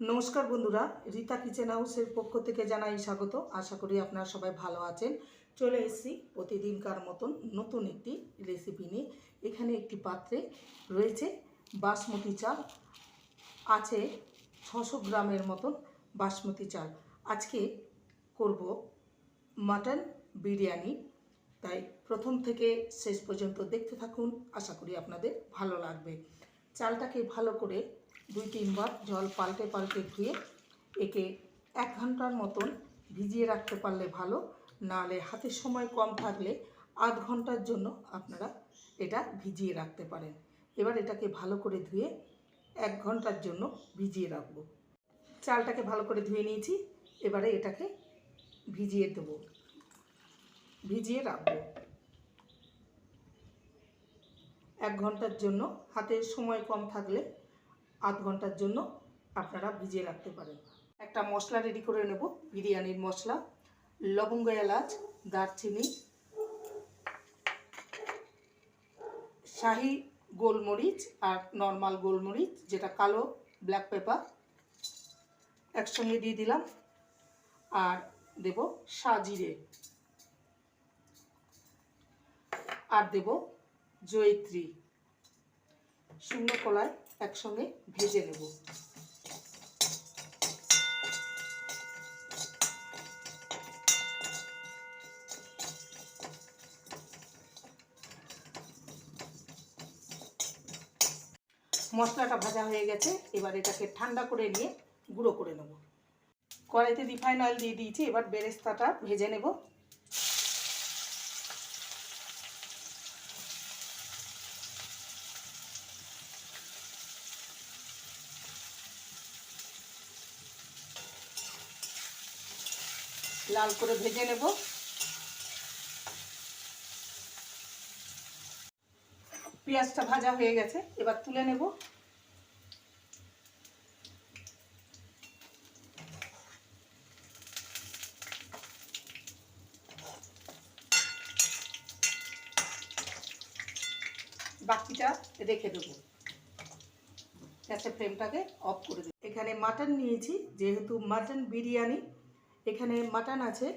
নমস্কার বন্ধুরা, রীতা কিচেন হাউসের পক্ষ থেকে জানাই স্বাগত। আশা করি আপনারা সবাই ভালো আছেন। চলে এসেছি প্রতিদিনকার মতন নতুন একটি রেসিপি নিয়ে। এখানে একটি পাত্রে রয়েছে বাসমতি চাল। আছে ছশো গ্রামের মতন বাসমতি চাল। আজকে করব মাটন বিরিয়ানি। তাই প্রথম থেকে শেষ পর্যন্ত দেখতে থাকুন। আশা করি আপনাদের ভালো লাগবে। চালটাকে ভালো করে দুই তিনবার জল পাল্টে পাল্টে ধুয়ে একে এক ঘণ্টার মতন ভিজিয়ে রাখতে পারলে ভালো। নাহলে হাতের সময় কম থাকলে আধ ঘণ্টার জন্য আপনারা এটা ভিজিয়ে রাখতে পারেন। এবার এটাকে ভালো করে ধুয়ে এক ঘণ্টার জন্য ভিজিয়ে রাখব। চালটাকে ভালো করে ধুয়ে নিয়েছি, এবারে এটাকে ভিজিয়ে দেবো। ভিজিয়ে রাখব। এক ঘণ্টার জন্য হাতের সময় কম থাকলে আধ ঘণ্টার জন্য আপনারা ভিজিয়ে রাখতে পারেন। একটা মশলা রেডি করে নেব, বিরিয়ানির মশলা, লবঙ্গ এলাচ, দারচিনি, শাহি গোলমরিচ আর নর্মাল গোলমরিচ, যেটা কালো ব্ল্যাক পেপার একসঙ্গে দিয়ে দিলাম। আর দেব সাজিরে আর দেব জয়িত্রী। শুকনো কলায় একসঙ্গে ভেজে নেব। মশলাটা ভাজা হয়ে গেছে, এবার এটাকে ঠান্ডা করে নিয়ে গুঁড়ো করে নেব। কড়াইতে রিফাইন অয়েল দিয়ে দিয়েছি, এবার বেরেস্তাটা ভেজে নেব। লাল করে ভেজে নেব। পেঁয়াজটা ভাজা হয়ে গেছে, এবার তুলে নেব। বাকিটা রেখে দেবো। গ্যাসের ফ্লেমটাকে অফ করে দেবো। এখানে মাটন নিয়েছি, যেহেতু মাটন বিরিয়ানি এখানে মাটন আছে।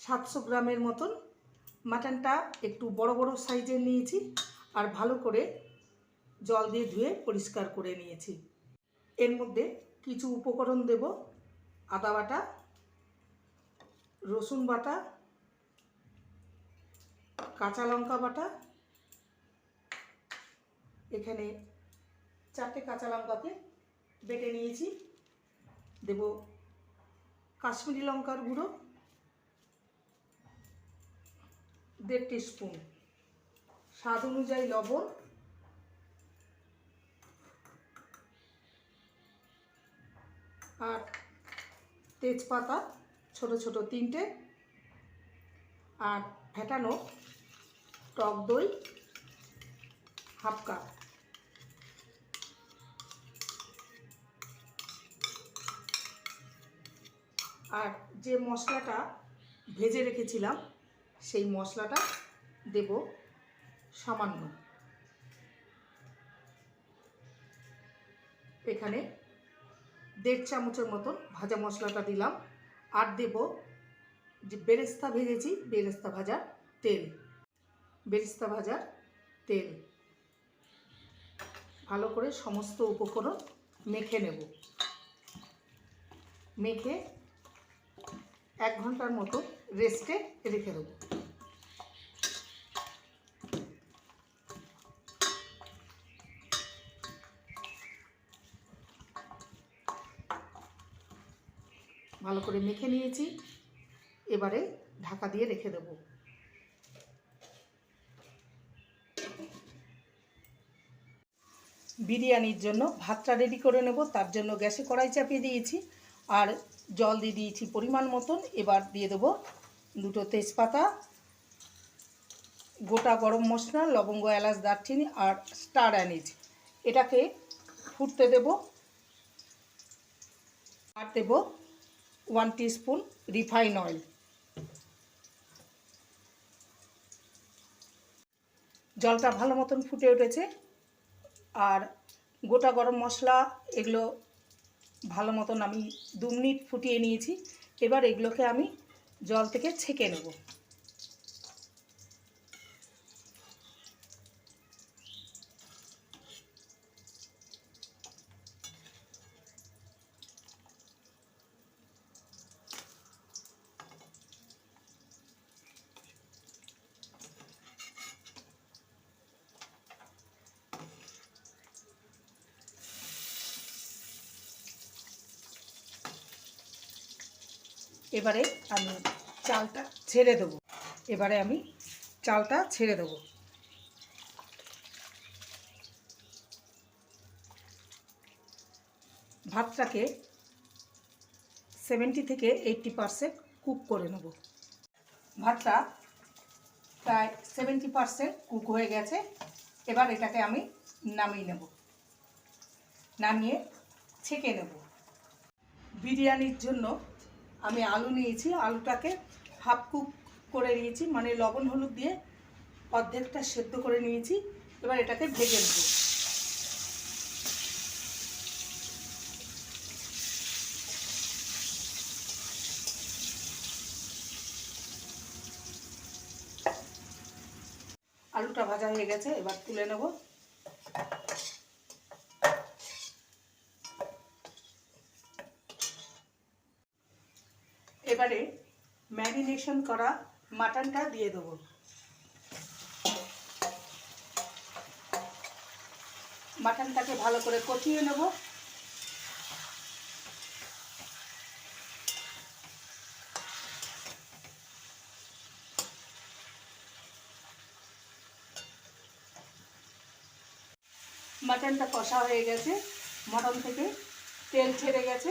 সাতশো গ্রামের মতন। মাটনটা একটু বড় বড় সাইজের নিয়েছি আর ভালো করে জল দিয়ে ধুয়ে পরিষ্কার করে নিয়েছি। এর মধ্যে কিছু উপকরণ দেব। আদা বাটা, রসুন বাটা, কাঁচা লঙ্কা বাটা। এখানে চারটে কাঁচা লঙ্কাকে বেটে নিয়েছি। দেব কাশ্মীরি লঙ্কার গুঁড়ো, দেড় স্পুন স্বাদ অনুযায়ী লবণ। আর তেজপাতা, ছোট ছোট তিনটে। আর ফেটানো টক দই, হাফ কাপ। আর যে মশলাটা ভেজে রেখেছিলাম, সেই মশলাটা দেব সামান্য। এখানে দেড় চামচের মতন ভাজা মশলাটা দিলাম আর দেব যে বেরেস্তা ভেজেছি, বেরেস্তা ভাজার তেল। বেরেস্তা ভাজার তেল। ভালো করে সমস্ত উপকরণ মেখে নেব। মেখে এক ঘণ্টার মতো রেস্টে রেখে দেবো। ভালো করে মেখে নিয়েছি। এবারে ঢাকা দিয়ে রেখে দেবো। বিরিয়ানির জন্য ভাতটা রেডি করে নেব, তার জন্য গ্যাসে কড়াই চাপিয়ে দিয়েছি। আর জল দিয়ে দিয়েছি পরিমাণ মতন। এবার দিয়ে দেবো দুটো তেজপাতা, গোটা গরম মশলা, লবঙ্গ, এলাচ, দারচিনি আর স্টার অ্যানিজ। এটাকে ফুটতে দেব। আর দেব ওয়ান স্পুন রিফাইন অয়েল। জলটা ভালো মতন ফুটে উঠেছে। আর গোটা গরম মশলা, এগুলো ভালো মতন আমি দু মিনিট ফুটিয়ে নিয়েছি। এবার এগুলোকে আমি জল থেকে ছেঁকে নেব। এবারে আমি চালটা ছেড়ে দেবো। এবারে আমি চালটা ছেড়ে দেবো। ভাতটাকে সেভেন্টি থেকে এইটটি পারসেন্ট কুক করে নেব। ভাতটা প্রায় সেভেন্টি পারসেন্ট কুক হয়ে গেছে। এবার এটাকে আমি নামিয়ে নেব। নামিয়ে ছেঁকে নেব। বিরিয়ানির জন্য আমি আলু নিয়েছি, আলুটাকে হাফ কুক করে নিয়েছি মানে লবণ হলুদ দিয়ে অর্ধেকটা সেদ্ধ করে নিয়েছি, এবার এটাকে ভেজে নেব। আলুটা ভাজা হয়ে গেছে, এবার তুলে নেব এবারে ম্যারিনেশন করা মাটনটা দিয়ে দেবো। মাটনটাকে ভালো করে কষিয়ে নেব। মাটনটা কষা হয়ে গেছে, মটন থেকে তেল ছেড়ে গেছে।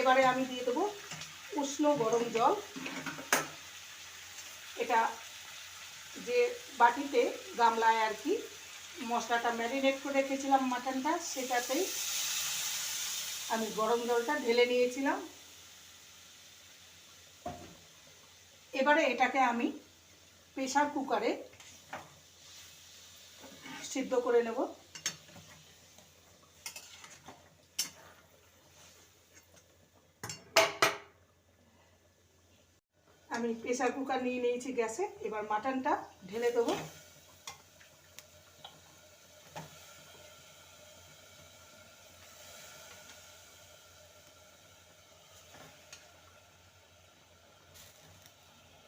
এবারে আমি দিয়ে দেবো উষ্ণ গরম জল। এটা যে বাটিতে গামলায় আর কি মশলাটা ম্যারিনেট করে রেখেছিলাম মাটনটা, সেটাতেই আমি গরম জলটা ঢেলে নিয়েছিলাম। এবারে এটাকে আমি প্রেশার কুকারে সিদ্ধ করে নেব। আমি প্রেসার কুকার নিয়ে নিয়েছি গ্যাসে, এবার মাটনটা ঢেলে দেবো।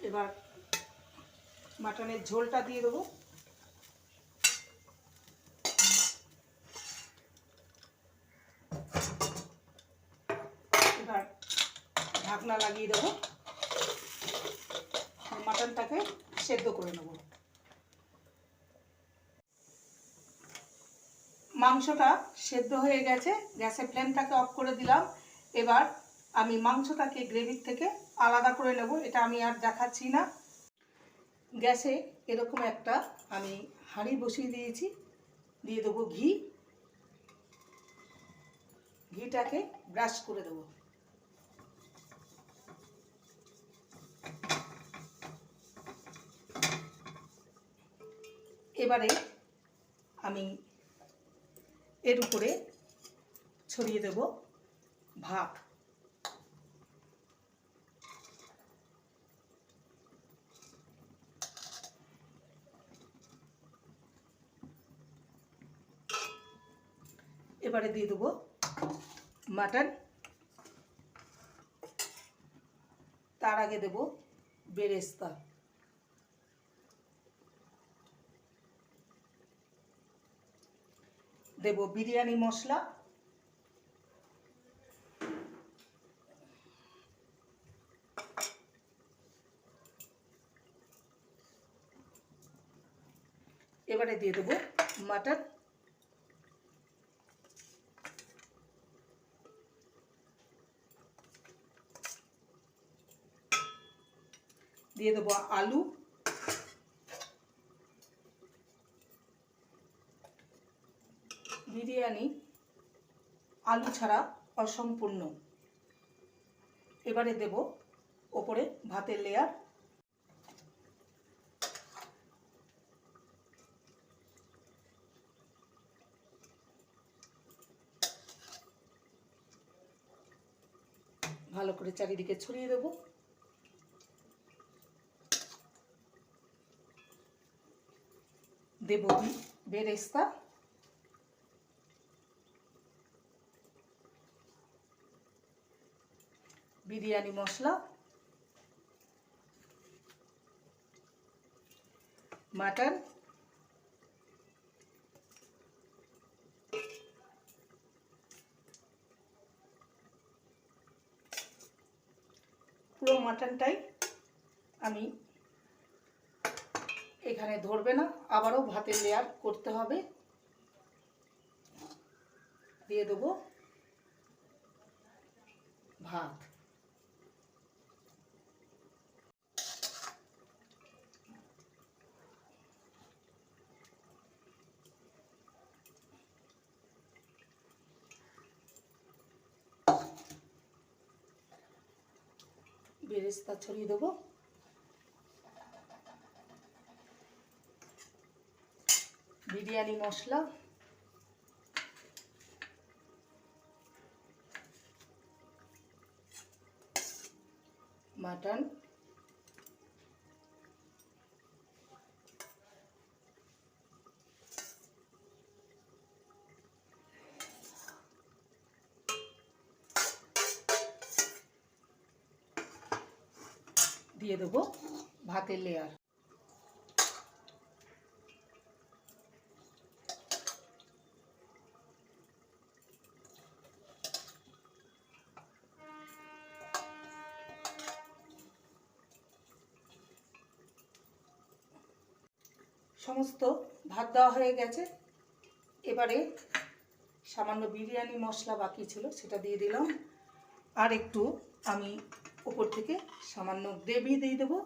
এবার মাটনের ঝোলটা দিয়ে দেবো। এবার ঢাকনা লাগিয়ে দেবো মাটনটাকে সেদ্ধ করে নেব। মাংসটা সেদ্ধ হয়ে গেছে, গ্যাসের ফ্লেমটাকে অফ করে দিলাম। এবার আমি মাংসটাকে গ্রেভির থেকে আলাদা করে নেব, এটা আমি আর দেখাচ্ছি না। গ্যাসে এরকম একটা আমি হাঁড়ি বসিয়ে দিয়েছি, দিয়ে দেবো ঘি। ঘিটাকে ব্রাশ করে দেবো। এবারে আমি এর উপরে ছড়িয়ে দেব ভাত এবারে দিয়ে দেবো মাটন। তার আগে দেব বেরেস্তা। দেব বিরিয়ানি মশলা। এবারে দিয়ে দেবো মাটন দিয়ে দেবো আলু। বিরিয়ানি, আলু ছাড়া অসম্পূর্ণ। এবারে দেব ওপরে ভাতের লেয়ার ভালো করে চারিদিকে ছড়িয়ে দেবো। দেব বেরেস্তা। বিরিয়ানি মশলা, মাটন, পুরো মাটনটাই আমি এখানে ধরবে না, আবারও ভাতের লেয়ার করতে হবে। দিয়ে দেবো ভাত। বেরেস্তা ছড়িয়ে দেবো। বিরিয়ানি মশলা মাটন দিয়ে দেবো ভাতের লেয়ার সমস্ত ভাত দেওয়া হয়ে গেছে। এবারে সামান্য বিরিয়ানি মশলা বাকি ছিল, সেটা দিয়ে দিলাম। আর একটু আমি উপর থেকে সামান্য গ্রেভি দিয়ে দেবো।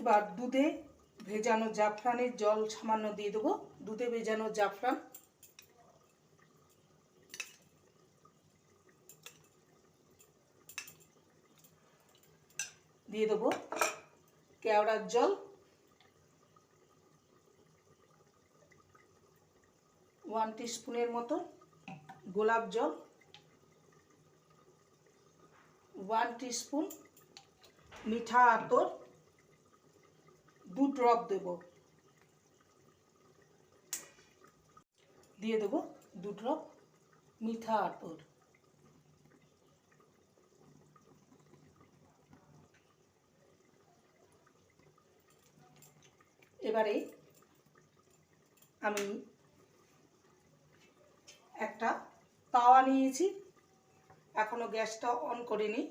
এবার দুধে ভেজানো জাফরানের জল সামান্য দিয়ে দেবো। দুধে ভেজানো জাফরান দিয়ে দেবো কেওড়ার জল। ওয়ান স্পুনের মতো গোলাপ জল। ওয়ান স্পুন মিঠা আতর। দু ড্রপ দেব। দিয়ে দেবো দু ড্রপ মিঠা আতর। এবারে আমি একটা তাওয়া নিয়েছি। এখনও গ্যাসটা অন করিনি।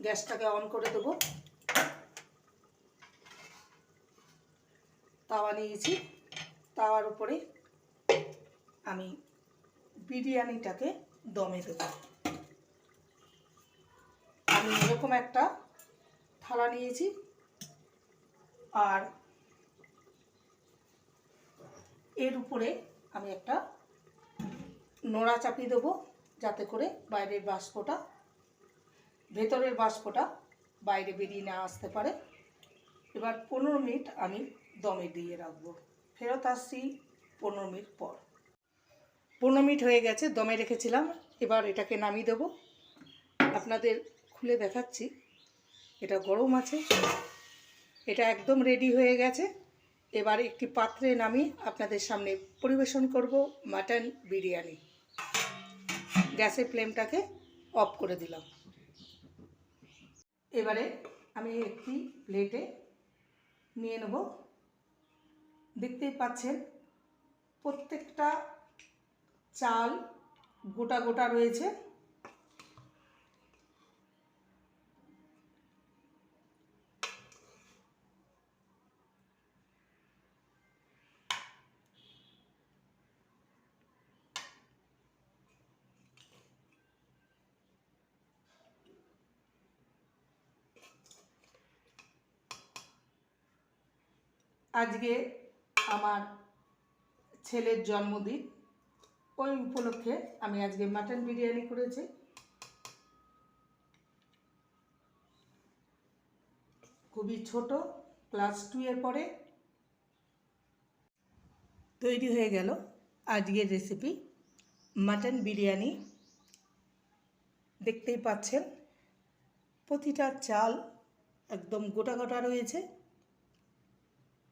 গ্যাসটাকে অন করে দেবো। তাওয়া নিয়েছি। তাওয়ার উপরে আমি বিরিয়ানিটাকে দমে দেবো। আমি এরকম একটা থালা নিয়েছি। আর এর উপরে আমি একটা নোড়া চাপিয়ে দেবো যাতে করে বাইরের বাষ্পটা, ভেতরের বাষ্পটা বাইরে বেরিয়ে না আসতে পারে। এবার পনেরো মিনিট আমি দমে দিয়ে রাখব। ফেরত আসছি পনেরো মিনিট পর। পনেরো মিনিট হয়ে গেছে, দমে রেখেছিলাম। এবার এটাকে নামিয়ে দেবো। আপনাদের খুলে দেখাচ্ছি। এটা গরম আছে। এটা একদম রেডি হয়ে গেছে। এবার একটি পাত্রে নামিয়ে আপনাদের সামনে পরিবেশন করব মাটন বিরিয়ানি। গ্যাসের ফ্লেমটাকে অফ করে দিলাম। এবারে আমি একটি প্লেটে নিয়ে নেব। দেখতেই পাচ্ছেন, প্রত্যেকটা চাল গোটা গোটা রয়েছে। আজকে আমার ছেলের জন্মদিন। ওই উপলক্ষে আমি আজকে মাটন বিরিয়ানি করেছি। খুবই ছোট, ক্লাস টু এর পরে তৈরি হয়ে গেল আজকের রেসিপি মাটন বিরিয়ানি। দেখতেই পাচ্ছেন, প্রতিটা চাল একদম গোটা গোটা রয়েছে।